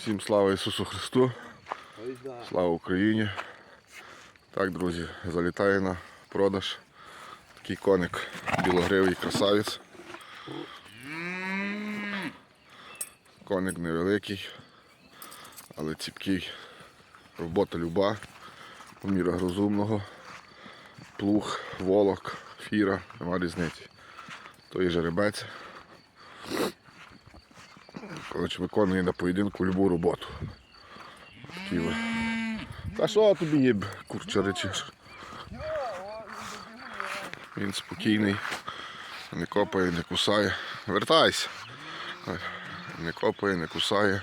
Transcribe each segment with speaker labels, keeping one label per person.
Speaker 1: Всім слава Ісусу Христу, слава Україні. Так, друзі, залітає на продаж такий коник білогривий красавець. Коник невеликий, але ціпкий. Робота люба, по мірах розумного. Плуг, волок, фіра, нема різниці. То є жеребець. Коротше, виконує на поєдинку любу роботу. Такі. Та що тобі є, курча речиш? Він спокійний, не копає, не кусає. Вертайся. Не копає, не кусає.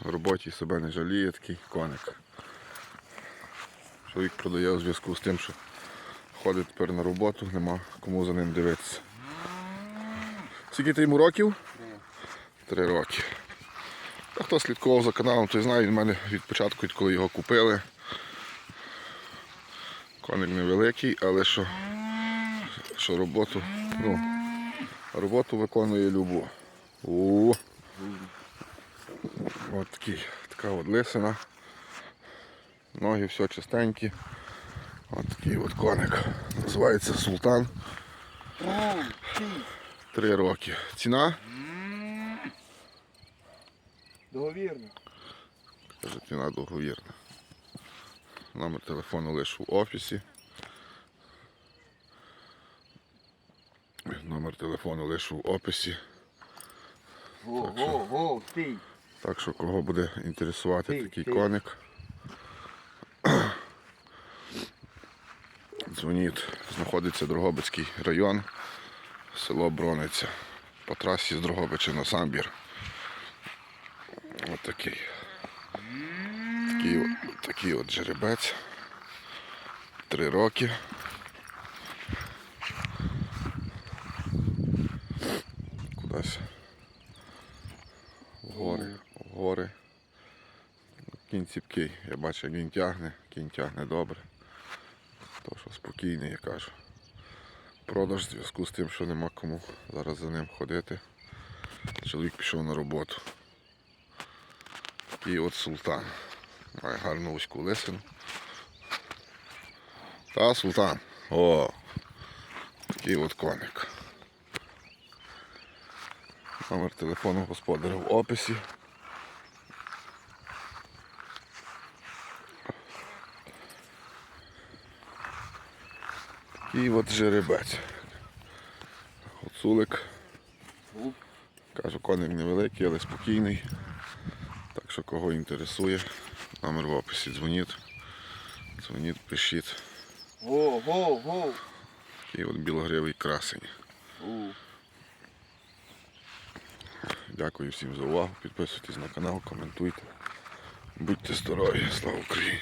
Speaker 1: В роботі себе не жаліє такий коник. Чоловік продає у зв'язку з тим, що ходить тепер на роботу, нема кому за ним дивитися. Скільки ти йому років? Три роки. А хто слідкував за каналом, той знає, він в мене від початку, відколи його купили. Коник невеликий, але що, що роботу, ну, роботу виконує любу. О, от такий, така от лисина. Ноги все чистенькі. От такий от коник. Називається Султан. Три роки. Ціна?
Speaker 2: Договірно.
Speaker 1: Каже, ціна договірна. Номер телефону лише в офісі. Номер телефону лише в описі.
Speaker 2: Го, го, го, стій.
Speaker 1: Так що кого буде інтересувати
Speaker 2: Ти,
Speaker 1: такий
Speaker 2: ти.
Speaker 1: коник. Дзвоніть, знаходиться Дрогобицький район, село Брониця. По трасі з Дрогобича на Самбір. Ось такий. Такий, от- такий от жеребець. Три роки. Кудись. В гори, в гори. Кінь ціпкий. Я бачу, як він тягне, кінь тягне добре. То що спокійний, я кажу. Продаж в зв'язку з тим, що нема кому зараз за ним ходити. Чоловік пішов на роботу. Такий от султан. Має гарну вузьку лисину. Та султан. О! Такий от коник. Номер телефону господаря в описі. І от жеребець. Гуцулик. Кажу, коник невеликий, але спокійний. Що кого інтересує, номер в описі дзвоніть. Дзвоніть, пишіть.
Speaker 2: Го, го, го.
Speaker 1: Такий от білогривий красень. Дякую всім за увагу. Підписуйтесь на канал, коментуйте. Будьте здорові, слава Україні!